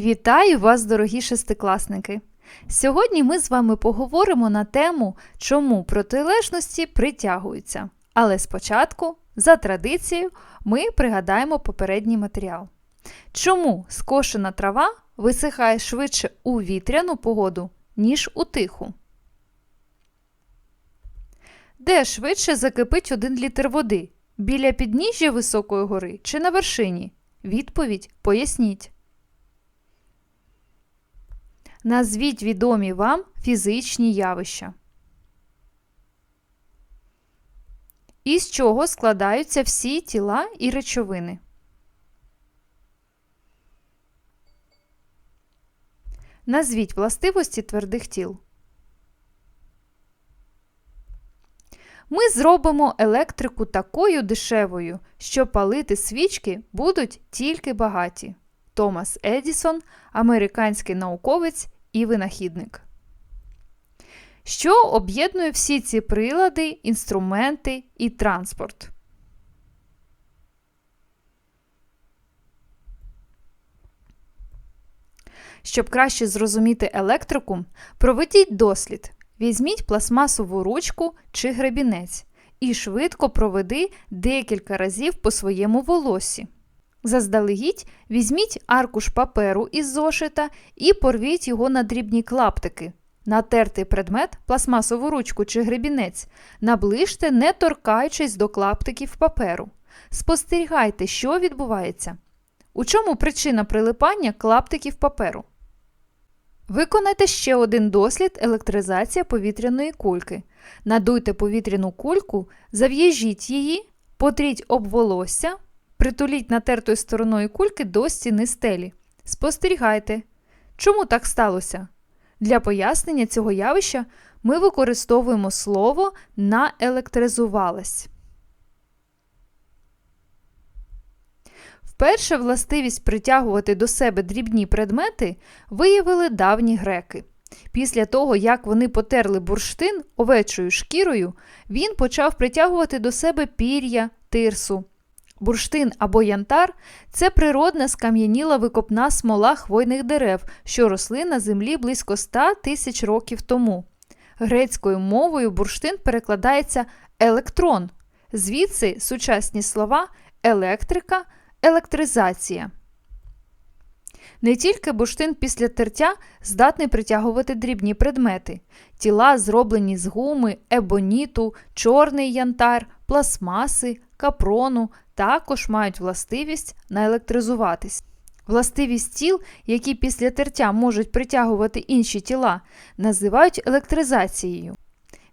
Вітаю вас, дорогі шестикласники! Сьогодні ми з вами поговоримо на тему, чому протилежності притягуються. Але спочатку, за традицією, ми пригадаємо попередній матеріал. Чому скошена трава висихає швидше у вітряну погоду, ніж у тиху? Де швидше закипить один літр води? Біля підніжжя високої гори чи на вершині? Відповідь поясніть. Назвіть відомі вам фізичні явища. Із чого складаються всі тіла і речовини? Назвіть властивості твердих тіл. Ми зробимо електрику такою дешевою, що палити свічки будуть тільки багаті. Томас Едісон, американський науковець і винахідник. Що об'єднує всі ці прилади, інструменти і транспорт? Щоб краще зрозуміти електрику, проведіть дослід. Візьміть пластмасову ручку чи гребінець і швидко проведи декілька разів по своєму волосі. Заздалегідь візьміть аркуш паперу із зошита і порвіть його на дрібні клаптики. Натертий предмет, пластмасову ручку чи гребінець, наближте, не торкаючись до клаптиків паперу. Спостерігайте, що відбувається. У чому причина прилипання клаптиків паперу? Виконайте ще один дослід електризація повітряної кульки. Надуйте повітряну кульку, зав'яжіть її, потріть об волосся, притуліть натертою стороною кульки до стіни стелі. Спостерігайте. Чому так сталося? Для пояснення цього явища ми використовуємо слово наелектризувалась. Вперше властивість притягувати до себе дрібні предмети виявили давні греки. Після того, як вони потерли бурштин овечою шкірою, він почав притягувати до себе пір'я, тирсу. Бурштин або янтар це природна скам'яніла викопна смола хвойних дерев, що росли на землі близько 100 тисяч років тому. Грецькою мовою бурштин перекладається електрон, звідси сучасні слова електрика, електризація. Не тільки бурштин після тертя здатний притягувати дрібні предмети. Тіла, зроблені з гуми, ебоніту, чорний янтар, пластмаси, капрону, також мають властивість наелектризуватись. Властивість тіл, які після тертя можуть притягувати інші тіла, називають електризацією.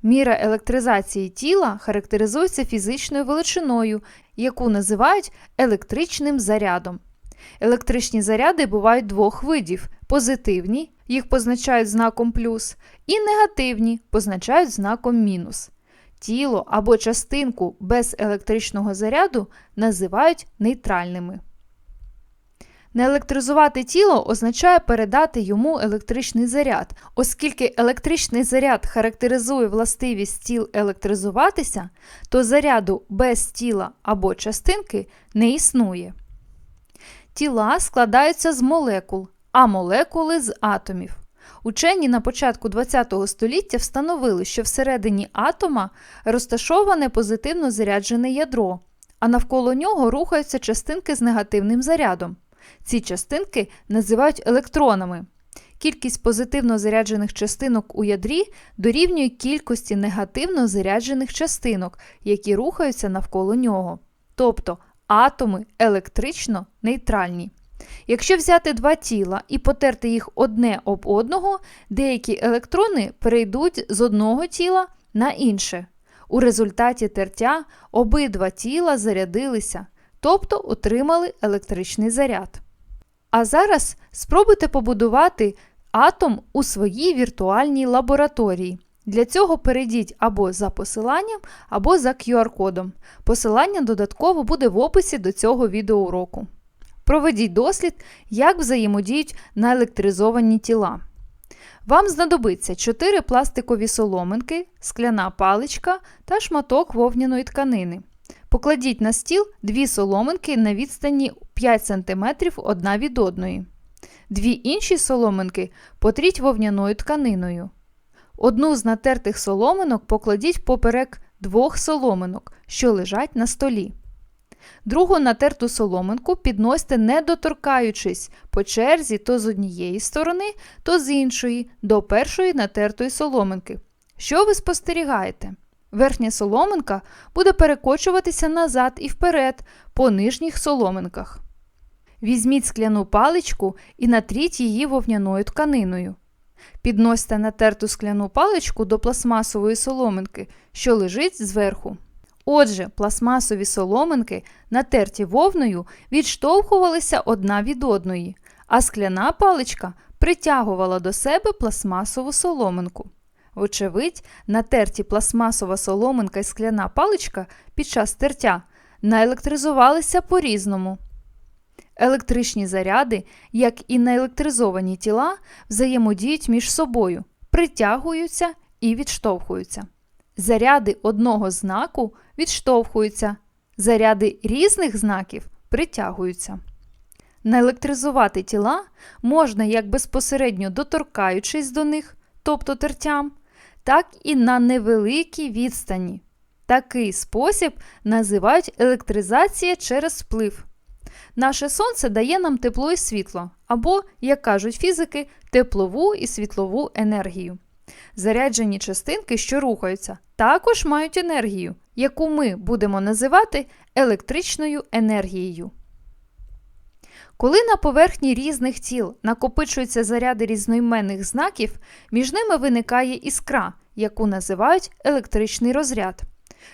Міра електризації тіла характеризується фізичною величиною, яку називають електричним зарядом. Електричні заряди бувають двох видів: позитивні, їх позначають знаком плюс, і негативні позначають знаком мінус. Тіло або частинку без електричного заряду називають нейтральними. Неелектризувати тіло означає передати йому електричний заряд, оскільки електричний заряд характеризує властивість тіл електризуватися, то заряду без тіла або частинки не існує. Тіла складаються з молекул, а молекули з атомів. Учені на початку ХХ століття встановили, що всередині атома розташоване позитивно заряджене ядро, а навколо нього рухаються частинки з негативним зарядом. Ці частинки називають електронами. Кількість позитивно заряджених частинок у ядрі дорівнює кількості негативно заряджених частинок, які рухаються навколо нього. Тобто атоми електрично нейтральні. Якщо взяти два тіла і потерти їх одне об одного, деякі електрони перейдуть з одного тіла на інше. У результаті тертя обидва тіла зарядилися, тобто отримали електричний заряд. А зараз спробуйте побудувати атом у своїй віртуальній лабораторії. Для цього перейдіть або за посиланням, або за QR-кодом. Посилання додатково буде в описі до цього відеоуроку. Проведіть дослід, як взаємодіють наелектризовані тіла. Вам знадобиться 4 пластикові соломинки, скляна паличка та шматок вовняної тканини. Покладіть на стіл дві соломинки на відстані 5 см одна від одної. Дві інші соломинки потріть вовняною тканиною. Одну з натертих соломинок покладіть поперек двох соломинок, що лежать на столі. Другу натерту соломинку підносьте не доторкаючись по черзі то з однієї сторони, то з іншої, до першої натертої соломинки. Що ви спостерігаєте? Верхня соломинка буде перекочуватися назад і вперед по нижніх соломинках. Візьміть скляну паличку і натріть її вовняною тканиною. Підносьте натерту скляну паличку до пластмасової соломинки, що лежить зверху. Отже, пластмасові соломинки, натерті вовною, відштовхувалися одна від одної, а скляна паличка притягувала до себе пластмасову соломинку. Вочевидь, натерті пластмасова соломинка і скляна паличка під час тертя наелектризувалися по-різному. Електричні заряди, як і наелектризовані тіла, взаємодіють між собою, притягуються і відштовхуються. Заряди одного знаку відштовхуються, заряди різних знаків притягуються. Наелектризувати тіла можна як безпосередньо доторкаючись до них, тобто тертям, так і на невеликій відстані. Такий спосіб називають електризація через вплив. Наше сонце дає нам тепло і світло, або, як кажуть фізики, теплову і світлову енергію. Заряджені частинки, що рухаються, також мають енергію, яку ми будемо називати електричною енергією. Коли на поверхні різних тіл накопичуються заряди різноіменних знаків, між ними виникає іскра, яку називають електричний розряд.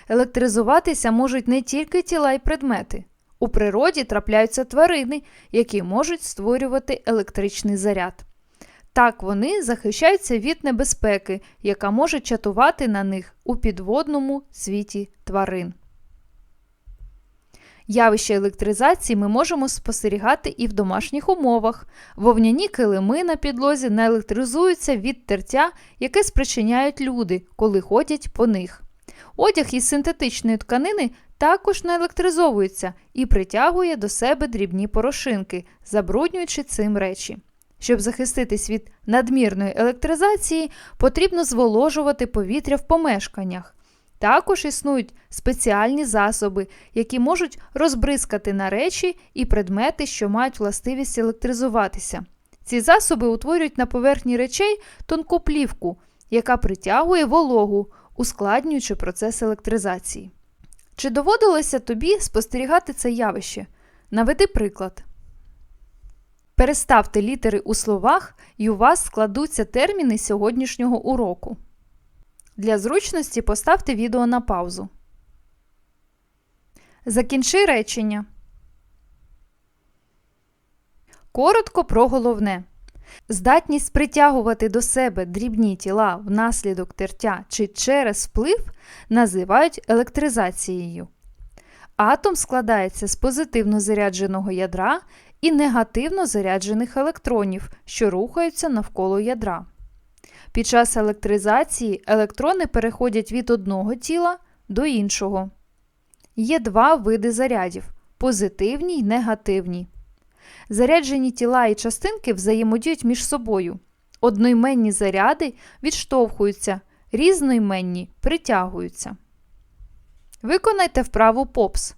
Електризуватися можуть не тільки тіла й предмети. У природі трапляються тварини, які можуть створювати електричний заряд. Так вони захищаються від небезпеки, яка може чатувати на них у підводному світі тварин. Явище електризації ми можемо спостерігати і в домашніх умовах. Вовняні килими на підлозі наелектризуються від тертя, яке спричиняють люди, коли ходять по них. Одяг із синтетичної тканини також наелектризовується і притягує до себе дрібні порошинки, забруднюючи цим речі. Щоб захиститись від надмірної електризації, потрібно зволожувати повітря в помешканнях. Також існують спеціальні засоби, які можуть розбризкати на речі і предмети, що мають властивість електризуватися. Ці засоби утворюють на поверхні речей тонку плівку, яка притягує вологу, ускладнюючи процес електризації. Чи доводилося тобі спостерігати це явище? Наведи приклад. Переставте літери у словах, і у вас складуться терміни сьогоднішнього уроку. Для зручності поставте відео на паузу. Закінчи речення. Коротко про головне. Здатність притягувати до себе дрібні тіла внаслідок тертя чи через вплив називають електризацією. Атом складається з позитивно зарядженого ядра і негативно заряджених електронів, що рухаються навколо ядра. Під час електризації електрони переходять від одного тіла до іншого. Є два види зарядів позитивні й негативні. Заряджені тіла і частинки взаємодіють між собою. Одноіменні заряди відштовхуються, різноіменні притягуються. Виконайте вправу попс.